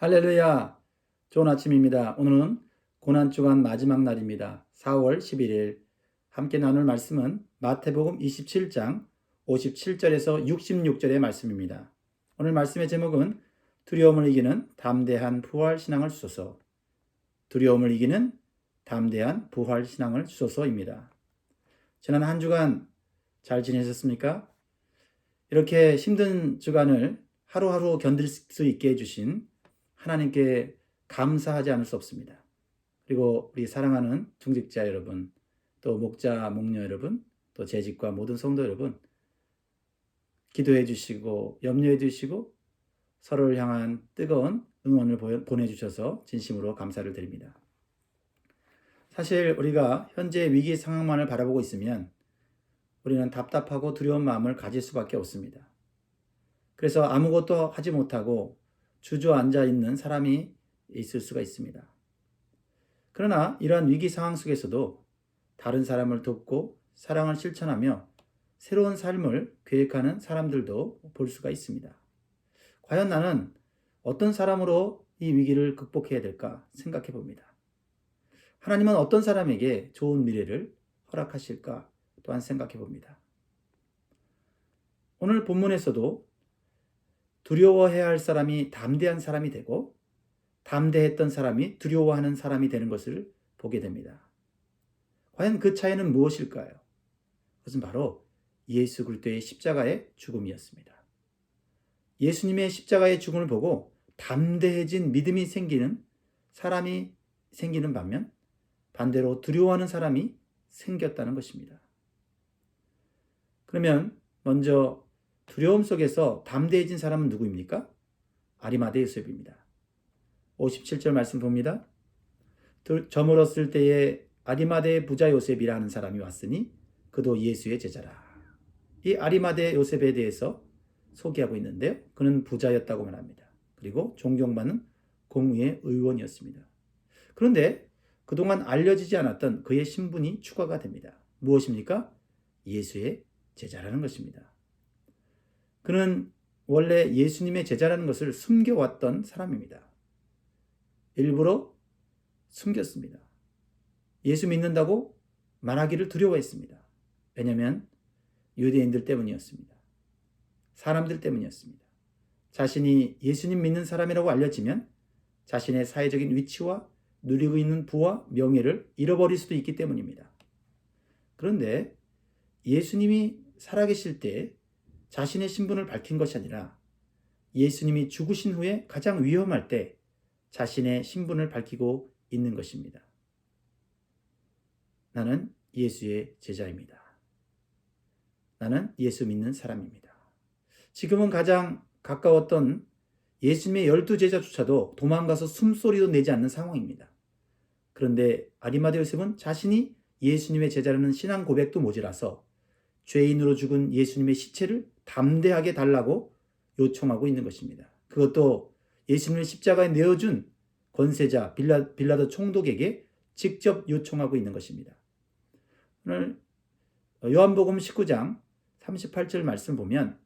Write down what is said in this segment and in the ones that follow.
할렐루야. 좋은 아침입니다. 오늘은 고난주간 마지막 날입니다. 4월 11일. 함께 나눌 말씀은 마태복음 27장 57절에서 66절의 말씀입니다. 오늘 말씀의 제목은 두려움을 이기는 담대한 부활 신앙을 주소서. 두려움을 이기는 담대한 부활 신앙을 주소서입니다. 지난 한 주간 잘 지내셨습니까? 이렇게 힘든 주간을 하루하루 견딜 수 있게 해주신 하나님께 감사하지 않을 수 없습니다. 그리고 우리 사랑하는 중직자 여러분, 또 목자, 목녀 여러분, 또 재직과 모든 성도 여러분, 기도해 주시고 염려해 주시고 서로를 향한 뜨거운 응원을 보내주셔서 진심으로 감사를 드립니다. 사실 우리가 현재 위기 상황만을 바라보고 있으면 우리는 답답하고 두려운 마음을 가질 수밖에 없습니다. 그래서 아무것도 하지 못하고 주저앉아 있는 사람이 있을 수가 있습니다. 그러나 이러한 위기 상황 속에서도 다른 사람을 돕고 사랑을 실천하며 새로운 삶을 계획하는 사람들도 볼 수가 있습니다. 과연 나는 어떤 사람으로 이 위기를 극복해야 될까 생각해 봅니다. 하나님은 어떤 사람에게 좋은 미래를 허락하실까 또한 생각해 봅니다. 오늘 본문에서도 두려워해야 할 사람이 담대한 사람이 되고 담대했던 사람이 두려워하는 사람이 되는 것을 보게 됩니다. 과연 그 차이는 무엇일까요? 그것은 바로 예수 그리스도의 십자가의 죽음이었습니다. 예수님의 십자가의 죽음을 보고 담대해진 믿음이 생기는 사람이 생기는 반면 반대로 두려워하는 사람이 생겼다는 것입니다. 그러면 먼저 두려움 속에서 담대해진 사람은 누구입니까? 아리마대 요셉입니다. 57절 말씀 봅니다. 저물었을 때에 아리마대 부자 요셉이라는 사람이 왔으니 그도 예수의 제자라. 이 아리마대 요셉에 대해서 소개하고 있는데요. 그는 부자였다고 말합니다. 그리고 존경받는 공의의 의원이었습니다. 그런데 그동안 알려지지 않았던 그의 신분이 추가가 됩니다. 무엇입니까? 예수의 제자라는 것입니다. 그는 원래 예수님의 제자라는 것을 숨겨왔던 사람입니다. 일부러 숨겼습니다. 예수 믿는다고 말하기를 두려워했습니다. 왜냐하면 유대인들 때문이었습니다. 사람들 때문이었습니다. 자신이 예수님 믿는 사람이라고 알려지면 자신의 사회적인 위치와 누리고 있는 부와 명예를 잃어버릴 수도 있기 때문입니다. 그런데 예수님이 살아계실 때 자신의 신분을 밝힌 것이 아니라 예수님이 죽으신 후에 가장 위험할 때 자신의 신분을 밝히고 있는 것입니다. 나는 예수의 제자입니다. 나는 예수 믿는 사람입니다. 지금은 가장 가까웠던 예수님의 열두 제자조차도 도망가서 숨소리도 내지 않는 상황입니다. 그런데 아리마데 요셉은 자신이 예수님의 제자라는 신앙 고백도 모자라서 죄인으로 죽은 예수님의 시체를 담대하게 달라고 요청하고 있는 것입니다. 그것도 예수님을 십자가에 내어준 권세자 빌라, 빌라도 총독에게 직접 요청하고 있는 것입니다. 오늘 요한복음 19장 38절 말씀 보면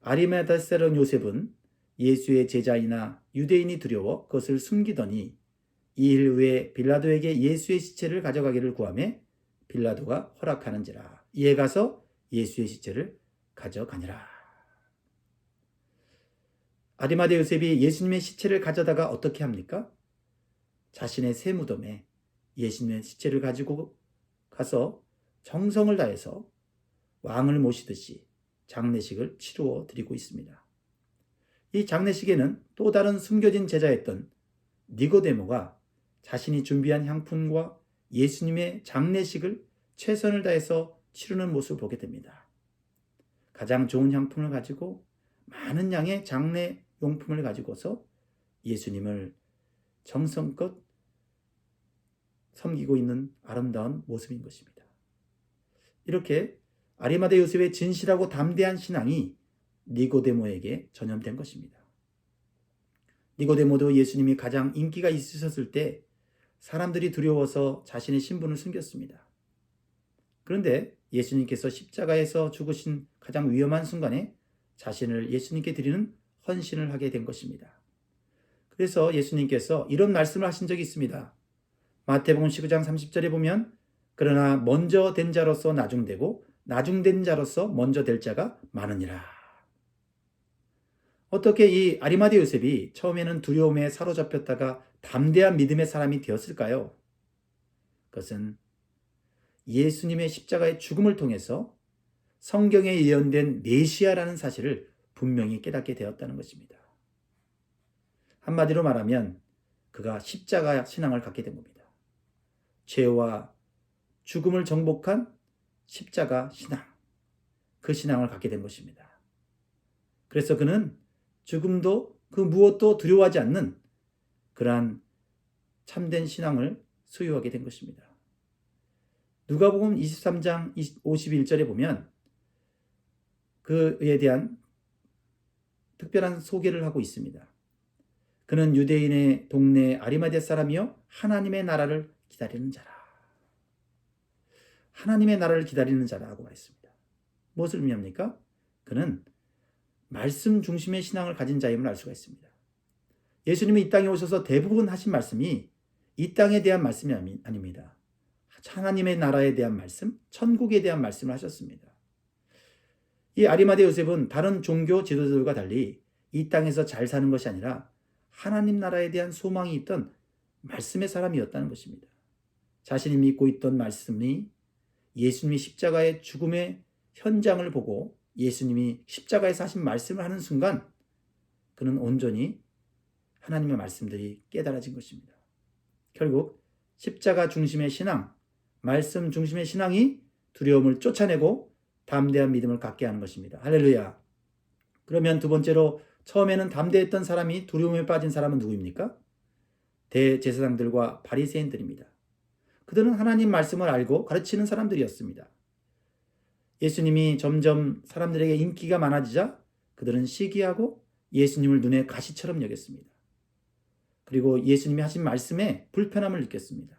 아리마다세론 요셉은 예수의 제자이나 유대인이 두려워 그것을 숨기더니 이 일 후에 빌라도에게 예수의 시체를 가져가기를 구하매 빌라도가 허락하는지라 이에 가서 예수의 시체를 가져가니라. 아리마데 요셉이 예수님의 시체를 가져다가 어떻게 합니까? 자신의 새 무덤에 예수님의 시체를 가지고 가서 정성을 다해서 왕을 모시듯이 장례식을 치루어 드리고 있습니다. 이 장례식에는 또 다른 숨겨진 제자였던 니고데모가 자신이 준비한 향품과 예수님의 장례식을 최선을 다해서 치르는 모습을 보게 됩니다. 가장 좋은 향품을 가지고 많은 양의 장례 용품을 가지고서 예수님을 정성껏 섬기고 있는 아름다운 모습인 것입니다. 이렇게 아리마데 요셉의 진실하고 담대한 신앙이 니고데모에게 전염된 것입니다. 니고데모도 예수님이 가장 인기가 있으셨을 때 사람들이 두려워서 자신의 신분을 숨겼습니다. 그런데 예수님께서 십자가에서 죽으신 가장 위험한 순간에 자신을 예수님께 드리는 헌신을 하게 된 것입니다. 그래서 예수님께서 이런 말씀을 하신 적이 있습니다. 마태복음 19장 30절에 보면 그러나 먼저 된 자로서 나중되고 나중된 자로서 먼저 될 자가 많으니라. 어떻게 이 아리마대 요셉이 처음에는 두려움에 사로잡혔다가 담대한 믿음의 사람이 되었을까요? 그것은 예수님의 십자가의 죽음을 통해서 성경에 예언된 메시아라는 사실을 분명히 깨닫게 되었다는 것입니다. 한마디로 말하면 그가 십자가 신앙을 갖게 된 겁니다. 죄와 죽음을 정복한 십자가 신앙, 그 신앙을 갖게 된 것입니다. 그래서 그는 죽음도 그 무엇도 두려워하지 않는 그러한 참된 신앙을 소유하게 된 것입니다. 누가복음 23장 51절에 보면 그에 대한 특별한 소개를 하고 있습니다. 그는 유대인의 동네 아리마대 사람이요 하나님의 나라를 기다리는 자라. 하나님의 나라를 기다리는 자라고 말했습니다. 무엇을 의미합니까? 그는 말씀 중심의 신앙을 가진 자임을 알 수가 있습니다. 예수님이 이 땅에 오셔서 대부분 하신 말씀이 이 땅에 대한 말씀이 아닙니다. 하나님의 나라에 대한 말씀, 천국에 대한 말씀을 하셨습니다. 이 아리마대 요셉은 다른 종교 지도자들과 달리 이 땅에서 잘 사는 것이 아니라 하나님 나라에 대한 소망이 있던 말씀의 사람이었다는 것입니다. 자신이 믿고 있던 말씀이 예수님이 십자가의 죽음의 현장을 보고 예수님이 십자가에서 하신 말씀을 하는 순간 그는 온전히 하나님의 말씀들이 깨달아진 것입니다. 결국 십자가 중심의 신앙, 말씀 중심의 신앙이 두려움을 쫓아내고 담대한 믿음을 갖게 하는 것입니다. 할렐루야. 그러면 두 번째로 처음에는 담대했던 사람이 두려움에 빠진 사람은 누구입니까? 대제사장들과 바리새인들입니다. 그들은 하나님 말씀을 알고 가르치는 사람들이었습니다. 예수님이 점점 사람들에게 인기가 많아지자 그들은 시기하고 예수님을 눈에 가시처럼 여겼습니다. 그리고 예수님이 하신 말씀에 불편함을 느꼈습니다.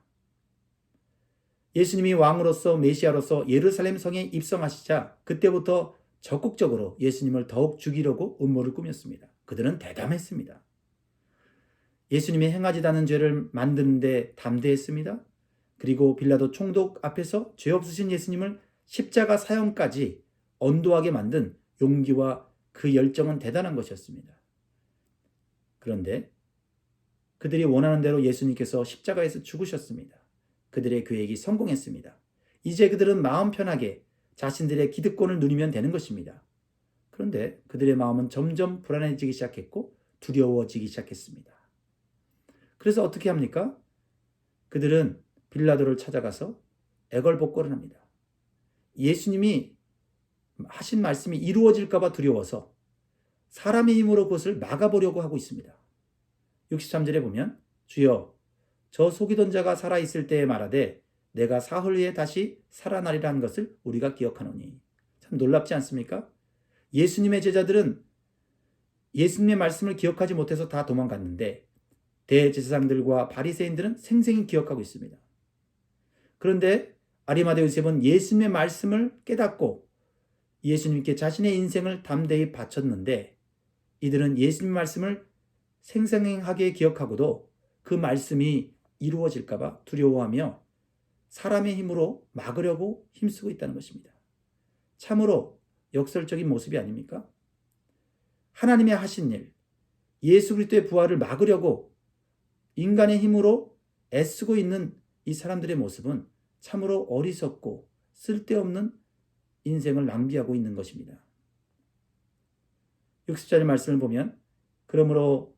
예수님이 왕으로서 메시아로서 예루살렘 성에 입성하시자 그때부터 적극적으로 예수님을 더욱 죽이려고 음모를 꾸몄습니다. 그들은 대담했습니다. 예수님이 행하지 않은 죄를 만드는데 담대했습니다. 그리고 빌라도 총독 앞에서 죄 없으신 예수님을 십자가 사형까지 언도하게 만든 용기와 그 열정은 대단한 것이었습니다. 그런데 그들이 원하는 대로 예수님께서 십자가에서 죽으셨습니다. 그들의 계획이 성공했습니다. 이제 그들은 마음 편하게 자신들의 기득권을 누리면 되는 것입니다. 그런데 그들의 마음은 점점 불안해지기 시작했고 두려워지기 시작했습니다. 그래서 어떻게 합니까? 그들은 빌라도를 찾아가서 애걸복걸을 합니다. 예수님이 하신 말씀이 이루어질까봐 두려워서 사람의 힘으로 그것을 막아보려고 하고 있습니다. 63절에 보면 주여 저 속이던 자가 살아있을 때에 말하되 내가 사흘 후에 다시 살아나리라 는 것을 우리가 기억하노니 참 놀랍지 않습니까? 예수님의 제자들은 예수님의 말씀을 기억하지 못해서 다 도망갔는데 대제사장들과 바리새인들은 생생히 기억하고 있습니다. 그런데 아리마대 요셉은 예수님의 말씀을 깨닫고 예수님께 자신의 인생을 담대히 바쳤는데 이들은 예수님 말씀을 생생하게 기억하고도 그 말씀이 이루어질까봐 두려워하며 사람의 힘으로 막으려고 힘쓰고 있다는 것입니다. 참으로 역설적인 모습이 아닙니까? 하나님의 하신 일, 예수 그리스도의 부활을 막으려고 인간의 힘으로 애쓰고 있는 이 사람들의 모습은 참으로 어리석고 쓸데없는 인생을 낭비하고 있는 것입니다. 60절의 말씀을 보면 그러므로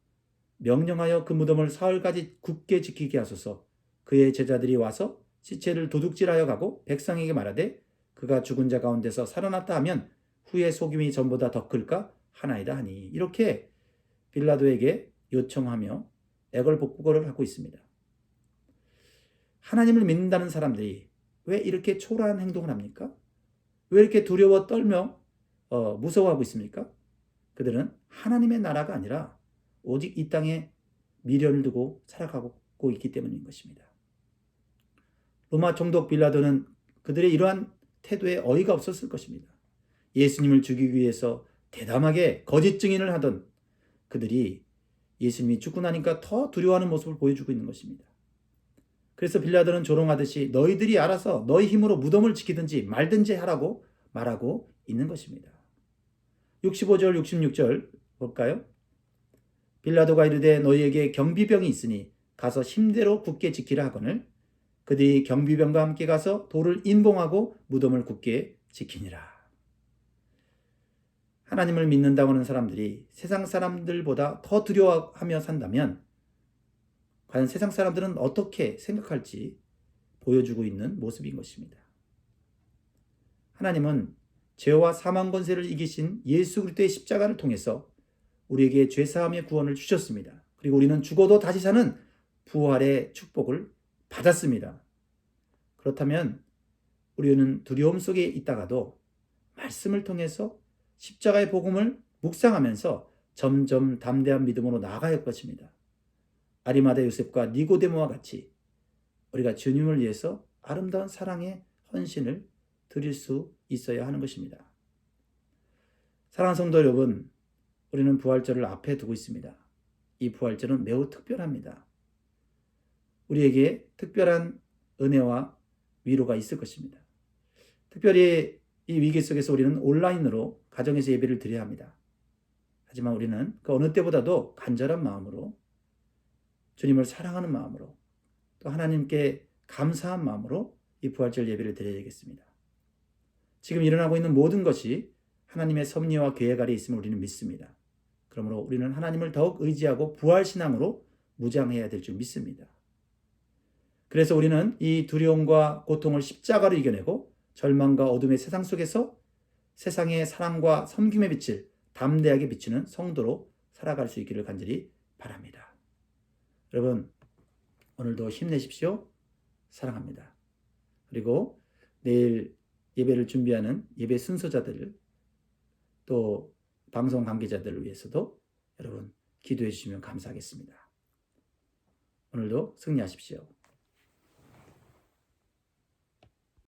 명령하여 그 무덤을 사흘까지 굳게 지키게 하소서 그의 제자들이 와서 시체를 도둑질하여 가고 백성에게 말하되 그가 죽은 자 가운데서 살아났다 하면 후에 속임이 전보다 더 클까 하나이다 하니 이렇게 빌라도에게 요청하며 애걸복구거를 하고 있습니다. 하나님을 믿는다는 사람들이 왜 이렇게 초라한 행동을 합니까? 왜 이렇게 두려워 떨며 어, 무서워하고 있습니까? 그들은 하나님의 나라가 아니라 오직 이 땅에 미련을 두고 살아가고 있기 때문인 것입니다. 로마 총독 빌라도는 그들의 이러한 태도에 어이가 없었을 것입니다. 예수님을 죽이기 위해서 대담하게 거짓 증인을 하던 그들이 예수님이 죽고 나니까 더 두려워하는 모습을 보여주고 있는 것입니다. 그래서 빌라도는 조롱하듯이 너희들이 알아서 너희 힘으로 무덤을 지키든지 말든지 하라고 말하고 있는 것입니다. 65절, 66절 볼까요? 빌라도가 이르되 너희에게 경비병이 있으니 가서 힘대로 굳게 지키라 하거늘 그들이 경비병과 함께 가서 돌을 인봉하고 무덤을 굳게 지키니라. 하나님을 믿는다고 하는 사람들이 세상 사람들보다 더 두려워하며 산다면 과연 세상 사람들은 어떻게 생각할지 보여주고 있는 모습인 것입니다. 하나님은 죄와 사망 권세를 이기신 예수 그리스도의 십자가를 통해서 우리에게 죄 사함의 구원을 주셨습니다. 그리고 우리는 죽어도 다시 사는 부활의 축복을 받았습니다. 그렇다면 우리는 두려움 속에 있다가도 말씀을 통해서 십자가의 복음을 묵상하면서 점점 담대한 믿음으로 나아갈 것입니다. 아리마다 요셉과 니고데모와 같이 우리가 주님을 위해서 아름다운 사랑의 헌신을 드릴 수 있어야 하는 것입니다. 사랑하는 성도 여러분, 우리는 부활절을 앞에 두고 있습니다. 이 부활절은 매우 특별합니다. 우리에게 특별한 은혜와 위로가 있을 것입니다. 특별히 이 위기 속에서 우리는 온라인으로 가정에서 예배를 드려야 합니다. 하지만 우리는 그 어느 때보다도 간절한 마음으로 주님을 사랑하는 마음으로 또 하나님께 감사한 마음으로 이 부활절 예배를 드려야 되겠습니다. 지금 일어나고 있는 모든 것이 하나님의 섭리와 계획 아래 있음을 우리는 믿습니다. 그러므로 우리는 하나님을 더욱 의지하고 부활 신앙으로 무장해야 될 줄 믿습니다. 그래서 우리는 이 두려움과 고통을 십자가로 이겨내고 절망과 어둠의 세상 속에서 세상의 사랑과 섬김의 빛을 담대하게 비추는 성도로 살아갈 수 있기를 간절히 바랍니다. 여러분, 오늘도 힘내십시오. 사랑합니다. 그리고 내일 예배를 준비하는 예배 순서자들 또 방송 관계자들을 위해서도 여러분 기도해 주시면 감사하겠습니다. 오늘도 승리하십시오.